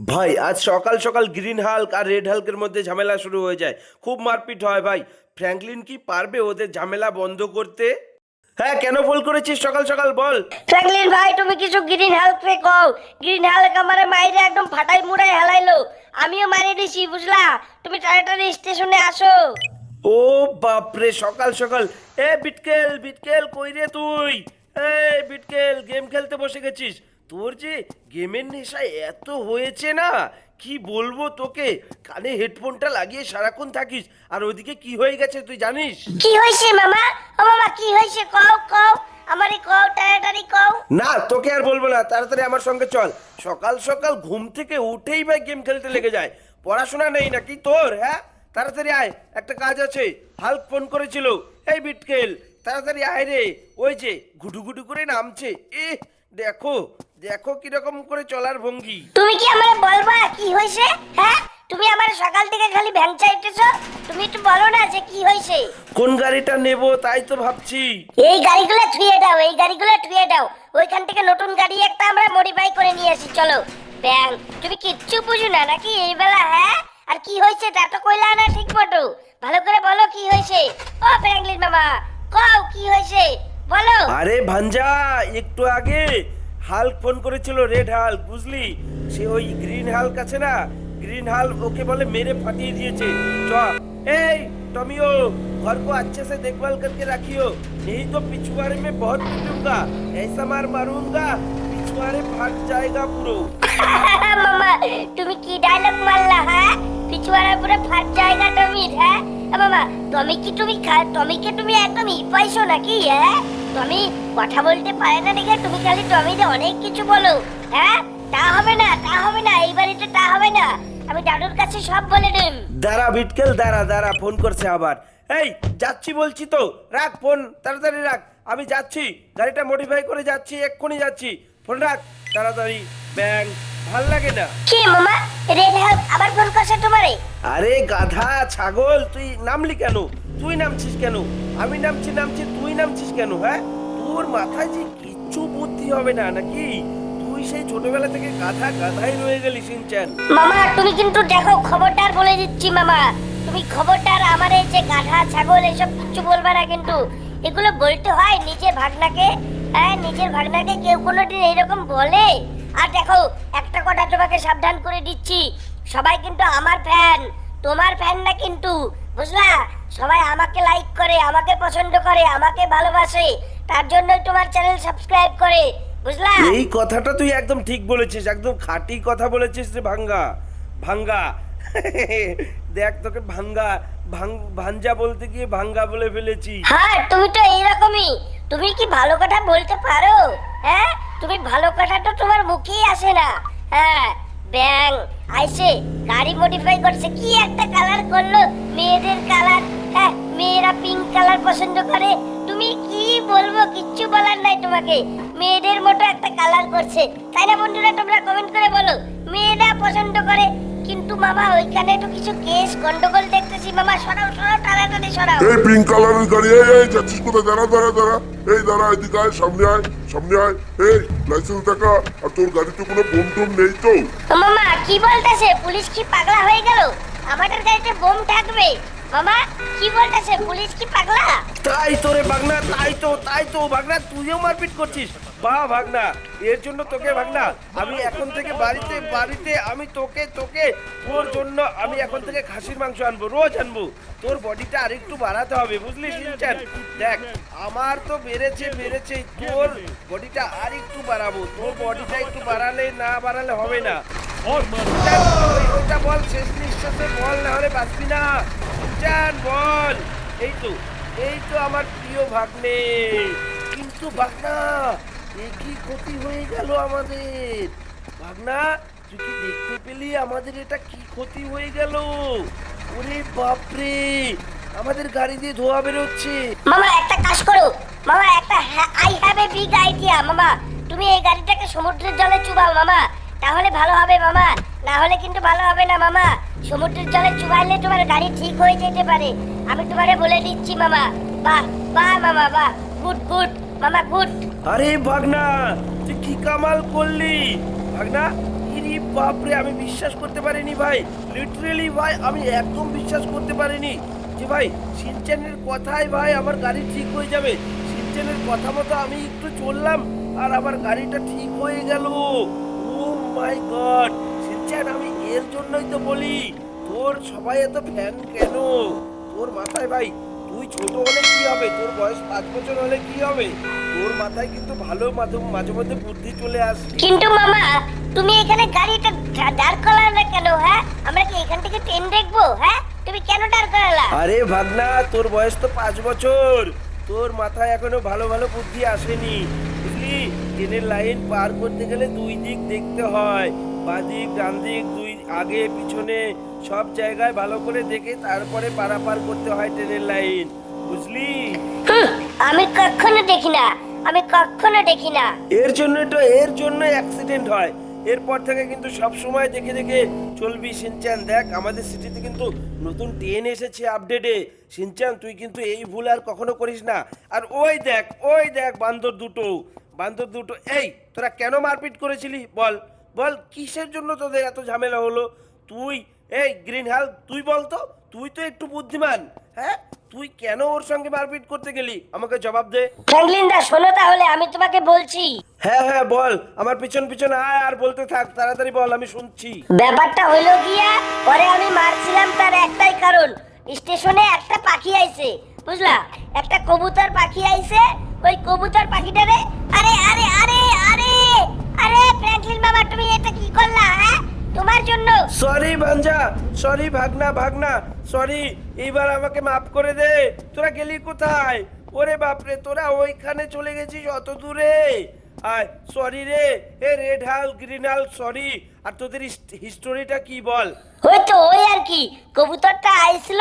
ভাই আজ সকাল সকাল গ্রিন হাল্ক আর রেড হাল্কের মধ্যে ঝামেলা শুরু হয়ে যায়। খুব মারপিট হয় ভাই। ফ্র্যাঙ্কলিন কি পারবে ওদের ঝামেলা বন্ধ করতে? হ্যাঁ কেন ফোন করেছিস সকাল সকাল বল। ফ্র্যাঙ্কলিন ভাই তুমি কিছু গ্রিন হেল্প রে কও। গ্রিন হেল্প আমারে মাইরে একদম ফাটাই মুড়াই হেলাইলো। আমিও মারি দিছি বুঝলা? তুমি তাড়াতাড়ি স্টেশনে আসো। ও বাপরে সকাল সকাল। এ বিটকেল বিটকেল কই রে তুই? এ বিটকেল গেম খেলতে বসে গেছিস। তোর যে গেমের নেশা এত হয়েছে না? কি বলব তোকে? কানে হেডফোনটা লাগিয়ে সারাক্ষণ থাকিস। আর ওদিকে কি হয়ে গেছে তুই জানিস? কি হইছে মামা? ও মামা কি হইছে কও কও। আমারে কও তাড়াতাড়ি কও। না তোকে আর বলব না। তাড়াতাড়ি আমার সঙ্গে চল। সকাল সকাল ঘুম থেকে উঠেই ভাই গেম খেলতে লেগে যায়। পড়াশোনা নেই নাকি তোর হ্যাঁ? তাড়াতাড়ি আয় একটা কাজ আছে। হাল্ক ফোন করেছিল। এই বিটকেল তাড়াতাড়ি আয় রে। ওই যে ঘুটু ঘুটু করে নামছে। এ দেখো দেখো কীরকম করে চলার ভঙ্গি। তুমি কি আমারে বলবা কি হইছে হ্যাঁ? তুমি আমার সকাল থেকে খালি ভ্যান চাইতেছো? তুমি একটু বলো না যে কি হইছে কোন গাড়িটা নেব তাই তো ভাবছি। এই গাড়িগুলো থুয়ে দাও এই গাড়িগুলো থুয়ে দাও। ওইখান থেকে নতুন গাড়ি একটা আমরা মডিফাই করে নিয়ে আসি চলো। ব্যাং তুমি কিচ্ছু বুঝো না নাকি এই বেলা হ্যাঁ? আর কি হয়েছে তা তো কইলা না ঠিক মতো। ভালো করে বলো কি হয়েছে। ও ফ্র্যাঙ্কলিন মামা কও কি হয়েছে? বলো। আরে ভাঞ্জা একটু আগে হাল্ক ফোন করেছিল রেড হাল্ক বুঝলি সে ওই গ্রিন হাল্ক আছে না ग्रीन हाल ओके बोले मेरे फटिए दिए च ए टमियो घर को अच्छे से देखभाल करके रखियो नहीं तो पिछुआरे में बहुत पीटूंगा ऐसा मार मारूंगा पिछुआरे फट जाएगा पूरा মামা তুমি কি ডায়লগ মারলা হ্যাঁ পিছুয়ারা পুরো ফাট জায়গা তুমি হ্যাঁ এ মামা তুমি কি তুমি খা- টমিকে তুমি একদম ই পাইছো নাকি হ্যাঁ টমি কথা বলতে পারে না দেখে তুমি খালি টমিতে অনেক কিছু বলো। হ্যাঁ? তা হবে না তা হবে না এই বাড়িতে তা হবে না। আমি দাদুর কাছে সব বলে দিম। দাঁড়া বিটকেল দাঁড়া দাঁড়া ফোন করছে আবার। এই যাচ্ছি বলছি তো। রাখ ফোন তাড়াতাড়ি রাখ। আমি যাচ্ছি গাড়িটা মডিফাই করে যাচ্ছি এক্ষুনি যাচ্ছি। ফোন রাখ তাড়াতাড়ি। ব্যাং ভালো লাগে না। কি মামা রেড হেল্প আবার ফোন করছে তোমারে? আরে গাধা ছাগল তুই নামলি কেন? তুই নামছিস কেন? আমি নামছি নামছি, তুই নামছিস কেন হ্যাঁ? তোর মাথায় যে কিচ্ছু বুদ্ধি হবে না, নাকি? তুই সেই ছোটবেলা থেকে গাধা, গাধাই রয়ে গেলি সিনচান মামা, তুমি কিন্তু দেখো খবরদার বলে দিচ্ছি, মামা। তুমি খবরদার আমার এই যে গাধা, ছাগল এসব কিচ্ছু বলবে না কিন্তু। এগুলো বলতে হয় নিজের ভাগনাকে। হ্যাঁ নিজের ভাগনাকে কেউ কোনোদিন এইরকম বলে? আর দেখো, একটা কথা তোমাকে সাবধান করে দিচ্ছি। সবাই কিন্তু আমার ফ্যান। তোমার ফ্যান না কিন্তু, বুঝলা? সবাই আমাকে লাইক করে আমাকে পছন্দ করে আমাকে ভালোবাসে। তার জন্যই তোমার চ্যানেল সাবস্ক্রাইব করে বুঝলা? এই কথাটা তুই একদম ঠিক বলেছিস একদম খাঁটি কথা বলেছিস রে ভাঙ্গা ভাঙ্গা। দেখ তোকে ভাঙ্গা ভাঞ্জা বলতে গিয়ে ভাঙ্গা বলে ফেলেছি। হ্যাঁ তুমি তো এইরকমই। তুমি কি ভালো কথা বলতে পারো? হ্যাঁ তুমি ভালো কথা তো তোমার মুখেই আসে না। হ্যাঁ ব্যাং। আইসে, গাড়ি মডিফাই করছে। কি একটা কালার করল? মেয়েদের কালার হ্যাঁ মেয়েরা পিঙ্ক কালার পছন্দ করে। তুমি কি বলব? কিচ্ছু বলার নাই তোমাকে। মেয়েদের মতো একটা কালার করছে। তাই না বন্ধুরা, তোমরা কমেন্ট করে বলো। মেয়েরা পছন্দ করে মামা ওইখানে একটু কিছু কেস গন্ডগোল দেখতেছি। মামা সরাও সরাও তাড়াতাড়ি সরাও। এই পিঙ্ক কালারের গাড়ি এই এই যাচ্ছিস কোথায়? দাঁড়া দাঁড়া দাঁড়া। এই দাঁড়া এদিকে আয় সামনে আয় সামনে আয়। এই লাইসেন্স দেখা। আর তোর গাড়িতে কোনো বোম টোম নেই তো? মামা কি বলতেছে? পুলিশ কি পাগলা হয়ে গেল? আমাদের গাড়িতে বোম থাকবে। মামা কি বলতেছে? পুলিশ কি পাগলা? তাই তো রে ভাগনা তাই তো তাই তো ভাগনা তুইও মারপিট করছিস। বাহ ভাগনা এর জন্য তোকে ভাগনা আমি এখন থেকে বাড়িতে বাড়িতে আমি তোকে তোকে তোর জন্য আমি এখন থেকে খাসির মাংস আনব রোজ আনব। তোর বডিটা আরেকটু বাড়াতে হবে বুঝলি শিনচান দেখ আমার তো বেড়েছে বেড়েছে তোর বডিটা আরেকটু বাড়াবো তোর বডিটা একটু বাড়ালে না বাড়ালে হবে না। ওইটা বল শেষ নিঃশ্বাসে বল না হলে বাঁচবি না। শিনচান বল। এই তো এই তো আমার প্রিয় ভাগ্নে। কিন্তু ভাগনা, এ কি ক্ষতি হয়ে গেল আমাদের? ভাগনা, তুই দেখতে পেলি আমাদের এটা কি ক্ষতি হয়ে গেল? ওরে বাপরে, আমাদের গাড়ি দিয়ে ধোয়া বেরোচ্ছে। মামা, একটা কাজ করো। মামা, একটা I have a big idea মামা। তুমি এই গাড়িটাকে সমুদ্রের জলে চুবাও, মামা। তাহলে ভালো হবে মামা। না হলে কিন্তু ভালো হবে না মামা। সমুদ্রের জলে চুবাইলে তোমার গাড়ি ঠিক হয়ে যেতে পারে। আমি তোমারে বলে দিচ্ছি মামা। বাহ বাহ মামা, বাহ। Good good. মামা, গুড। আরে ভাগনা, তুই কি কামাল করলি? ভাগনা বাপরে, আমি বিশ্বাস করতে পারিনি ভাই। লিটারেলি ভাই, আমি একদম বিশ্বাস করতে পারিনি যে ভাই, সিনচানের কথাই ভাই আমার গাড়ি ঠিক হয়ে যাবে। সিনচানের কথা মতো আমি একটু চললাম আর আমার গাড়িটা ঠিক হয়ে গেল। মাই গড সিনচান আমি এর জন্যই তো বলি তোর সবাই এত ফ্যান কেন? তোর মাথায় ভাই তুই ছোট হলে কি হবে? তোর বয়স পাঁচ বছর হলে কি হবে? তোর মাথায় কিন্তু ভালো মাঝে মাঝে মধ্যে বুদ্ধি চলে আসে কিন্তু মামা তুমি এখানে গাড়িটা দাঁড় করালে কেন হ্যাঁ? আমরা কি এখান থেকে ট্রেন দেখব হ্যাঁ? তুমি কেন দাঁড় করালা? আরে ভাগনা তোর বয়স তো পাঁচ বছর। তোর মাথায় এখনও ভালো ভালো বুদ্ধি আসেনি। বুঝলি? ট্রেনের লাইন পার করতে গেলে দুই দিক দেখতে হয়। বাঁ দিক ডান দিক দুই আগে পিছনে সব জায়গায় ভালো করে দেখে তারপরে পারাপার করতে হয় ট্রেনের লাইন। বুঝলি? আমি কখনো দেখি না আমি কখনো দেখি না। এর জন্য তো এর জন্য অ্যাক্সিডেন্ট হয়। এরপর থেকে কিন্তু সব সময় দেখে দেখে চলবি সিনচান। দেখ আমাদের সিটিতে কিন্তু নতুন ট্রেন এসেছে আপডেটে সিনচান তুই কিন্তু এই ভুল আর কখনো করিস না। আর ওই দেখ ওই দেখ বান্দর দুটো। বান্দর দুটো এই তোরা কেন মারপিট করেছিলি? বল বল কিসের জন্য তোদের এত ঝামেলা হলো? তুই এই গ্রিন হাল তুই বলতো তুই তো একটু বুদ্ধিমান হ্যাঁ? তুই কেন ওর সঙ্গে মারপিট করতে গেলি? আমাকে জবাব দে। ফ্র্যাঙ্কলিন দা শোনো তাহলে আমি তোমাকে বলছি। হ্যাঁ হ্যাঁ বল আমার পিছন পিছন আয় আর বলতে থাক তাড়াতাড়ি বল আমি শুনছি। ব্যাপারটা হইল গিয়া পরে আমি মারছিলাম তার একটাই কারণ স্টেশনে একটা পাখি আইছে বুঝলা? একটা কবুতর পাখি আইছে ওই কবুতর পাখিটারে আরে আরে আরে আরে আরে ফ্র্যাঙ্কলিন বাবা তুমি এটা কি করলা হ্যাঁ? তোমার জন্য। সরি ভাঞ্জা সরি ভাগনা ভাগনা। সরি এইবার আমাকে মাফ করে দে। তোরা গেলি কোথায়? ওরে বাপরে তোরা ওইখানে চলে গেছিস অত দূরে। আয় সরি রে। এ red Hulk green Hulk sorry আর তোদের হিস্টোরিটা কি বল? ওই তো ওই আর কি। কবুতরটা আইছিল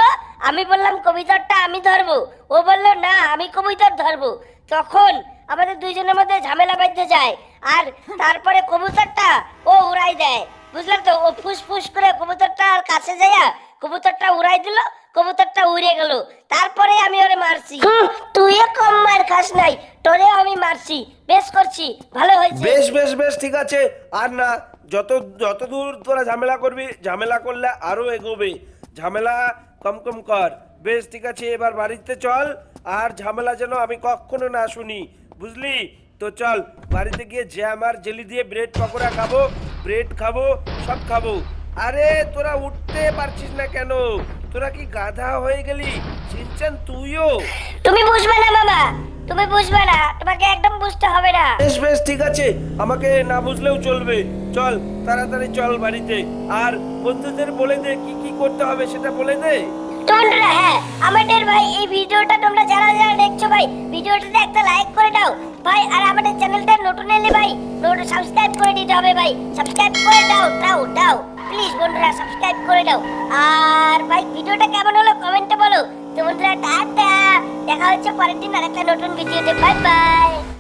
আমি বললাম কবুতরটা আমি ধরবো। ও বলল না আমি কবুতর ধরবো। তখন আমাদের দুইজনের মধ্যে ঝামেলা বাঁধতে যায়। আর তারপরে কবুতরটা ও উড়াই দেয়। বুঝলাম তো? ও ফুস ফুস করে কবুতরটা আর কাছে যাইয়া কবুতরটা উড়াই দিল কবুতরটা উড়ে গেল। তারপরে আমি ওরে মারছি। তুইও কম মার খাস নাই তোরেও আমি মারছি। বেশ করছি ভালো হয়েছে। বেশ বেশ বেশ ঠিক আছে। আর না যত যত দূর তোরা ঝামেলা করবি ঝামেলা করলে আরও এগোবে। ঝামেলা কম কম কর। বেশ ঠিক আছে এবার বাড়িতে চল। আর ঝামেলা যেন আমি কখনো না শুনি। বুঝলি? তো চল বাড়িতে গিয়ে জ্যাম আর জেলি দিয়ে ব্রেড পকোড়া খাব ব্রেড খাব সব খাব। আরে তোরা উঠতে পারছিস না কেন? তোরা কি গাধা হয়ে গেলি? সিনচান তুইও? তুমি বুঝবে না মামা তুমি বুঝবে না তোমাকে একদম বুঝতে হবে না। বেশ বেশ ঠিক আছে। আমাকে না বুঝলেও চলবে। চল তাড়াতাড়ি চল বাড়িতে। আর বন্ধুদের বলে দে কি কি করতে হবে সেটা বলে দে। তোমরা হ্যাঁ আমাদের ভাই, এই ভিডিওটা তোমরা যারা যারা দেখছ ভাই, ভিডিওটাতে একটা লাইক করে দাও। ভাই, আর আমাদের চ্যানেলটা নতুন এলে ভাই নোট সাবস্ক্রাইব করে দিতে হবে ভাই। সাবস্ক্রাইব করে দাও দাও দাও। প্লিজ বন্ধুরা সাবস্ক্রাইব করে দাও। আর ভাই, ভিডিওটা কেমন হলো কমেন্টে বলো। তো বন্ধুরা, টাটা। দেখা হচ্ছে পরের দিন আরেকটা নতুন ভিডিওতে। Bye bye